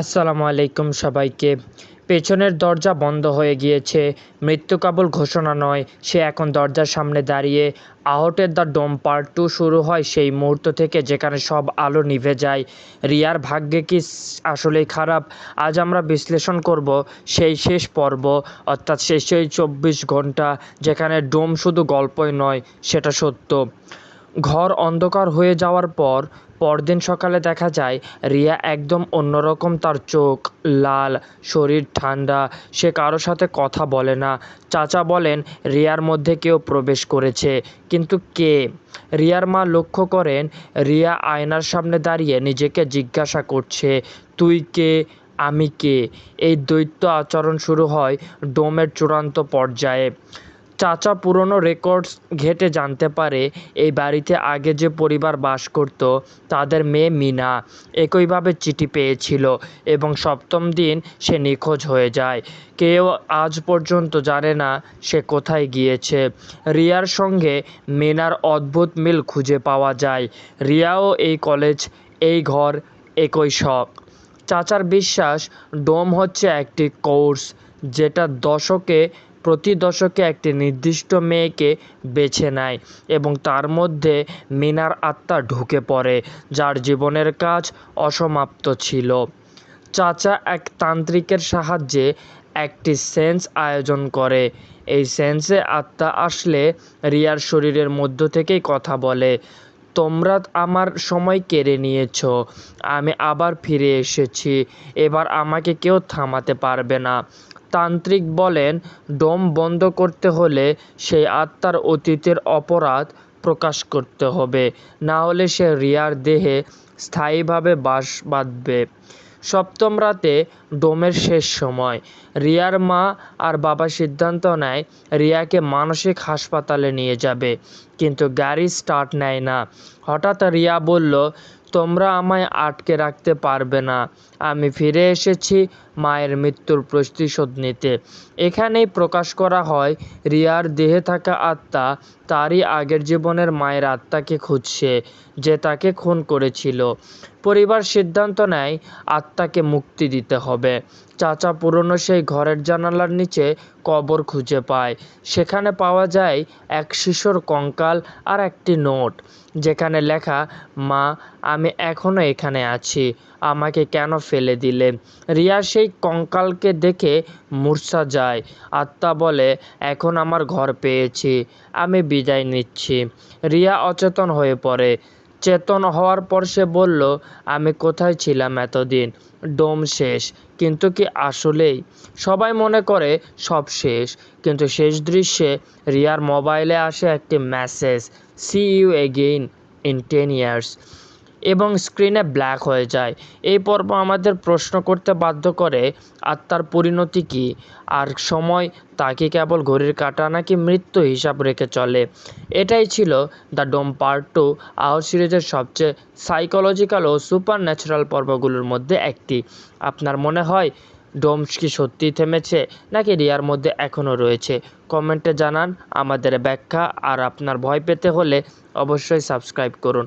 আসসালামু আলাইকুম সবাইকে। পেছনের দরজা বন্ধ হয়ে গিয়েছে। মৃত্যু কেবল ঘোষণা নয়, সে এখন দরজার সামনে দাঁড়িয়ে আহটের দ্য ডোম পার্ট টু শুরু হয় সেই মুহূর্ত থেকে যেখানে সব আলো নিভে যায়। রিয়ার ভাগ্যে কি আসলেই খারাপ? আজ আমরা বিশ্লেষণ করব সেই শেষ পর্ব, অর্থাৎ সেই সেই চব্বিশ ঘণ্টা যেখানে ডোম শুধু গল্পই নয়, সেটা সত্য। ঘর অন্ধকার হয়ে যাওয়ার পর পরদিন সকালে দেখা যায়, রিয়া একদম অন্যরকম তার চোখ, লাল, শরীর ঠান্ডা, সে কারও সাথে কথা বলে না। চাচা বলেন, রিয়ার মধ্যে কেউ প্রবেশ করেছে, কিন্তু কে? রিয়ার মা লক্ষ্য করেন, রিয়া আয়নার সামনে দাঁড়িয়ে নিজেকে জিজ্ঞাসা করছে, তুই কে? আমি কে? এই দৈত্য আচরণ শুরু হয় ডোমের চূড়ান্ত পর্যায়ে। চাচা পুরনো রেকর্ডস ঘেঁটে জানতে পারে এই বাড়িতে আগে যে পরিবার বাস করত, তাদের মেয়ে মিনা একইভাবে চিঠি পেয়েছিল এবং সপ্তম দিন সে নিখোঁজ হয়ে যায়। কেউ আজ পর্যন্ত জানে না সে কোথায় গিয়েছে। রিয়ার সঙ্গে মিনার অদ্ভুত মিল খুঁজে পাওয়া যায়। রিয়াও এই কলেজ এই ঘর, একই শখ। চাচার বিশ্বাস, ডোম হচ্ছে একটি কোর্স যেটা দশকে প্রতি দশকে একটি নির্দিষ্ট মেয়েকে বেছে নেয় এবং তার মধ্যে মিনার আত্মা ঢুকে পড়ে, যার জীবনের কাজ অসমাপ্ত ছিল। চাচা এক তান্ত্রিকের সাহায্যে একটি সেন্স আয়োজন করে। এই সেন্সে আত্মা আসলে রিয়ার শরীরের মধ্য থেকেই কথা বলে, তোমরা আমার সময় কেড়ে নিয়েছ, আমি আবার ফিরে এসেছি, এবার আমাকে কেউ থামাতে পারবে না। তান্ত্রিক বলেন, ডোম বন্ধ করতে হলে সেই আত্মার অতীতের অপরাধ প্রকাশ করতে হবে। না হলে সে রিয়ার দেহে স্থায়ীভাবে বাস বাঁধবে। সপ্তম রাতে ডোমের শেষ সময়। রিয়ার মা আর বাবা সিদ্ধান্ত নেয়, রিয়াকে মানসিক হাসপাতালে নিয়ে যাবে, কিন্তু গাড়ি স্টার্ট নেয় না। হঠাৎ রিয়া বলল, তোমরা আমায় আটকে রাখতে পারবে না। আমি ফিরে এসেছি মায়ের মৃত্যুর প্রতিশোধ নিতে। এখানেই প্রকাশ করা হয়, রিয়ার দেহে থাকা আত্মা তারই আগের জীবনের মায়ের আত্মাকে খুঁজছে, যে তাকে খুন করেছিল। পরিবার সিদ্ধান্ত নেয়, আত্মাকে মুক্তি দিতে হবে। চাচা পুরনো সেই ঘরের জানালার নিচে কবর খুঁজে পায়। সেখানে পাওয়া যায় এক শিশুর কঙ্কাল আর একটি নোট, যেখানে লেখা, মা, আমি এখনও এখানে আছি, আমাকে কেন ফেলে দিলে? রিয়া সেই কঙ্কালকে দেখে মূর্ছা যায়। আত্মা বলে, এখন আমার ঘর পেয়েছি, আমি বিদায় নিচ্ছি। রিয়া অচেতন হয়ে পড়ে। চেতন হওয়ার পর সে বলল, আমি কোথায় ছিলাম এতদিন? ডোম শেষ, কিন্তু কি আসলেই? সবাই মনে করে, সব শেষ। কিন্তু শেষ দৃশ্যে রিয়ার মোবাইলে আসে একটি message see you again in ten years এবং স্ক্রিনে ব্ল্যাক হয়ে যায়। এই পর্ব আমাদের প্রশ্ন করতে বাধ্য করে, আত্মার পরিণতি কী? আর সময় তাকে কেবল ঘড়ির কাঁটা নাকি মৃত্যু হিসাব রেখে চলে? এটাই ছিল the dome part two out সিরিজের সবচেয়ে সাইকোলজিক্যাল ও সুপার ন্যাচারাল পর্বগুলোর মধ্যে একটি। আপনার মনে হয় ডোমস কি সত্যিই থেমেছে নাকি রিয়ার মধ্যে এখনও রয়েছে? কমেন্টে জানান আমাদের ব্যাখ্যা, আর আপনার ভয় পেতে হলে অবশ্যই সাবস্ক্রাইব করুন।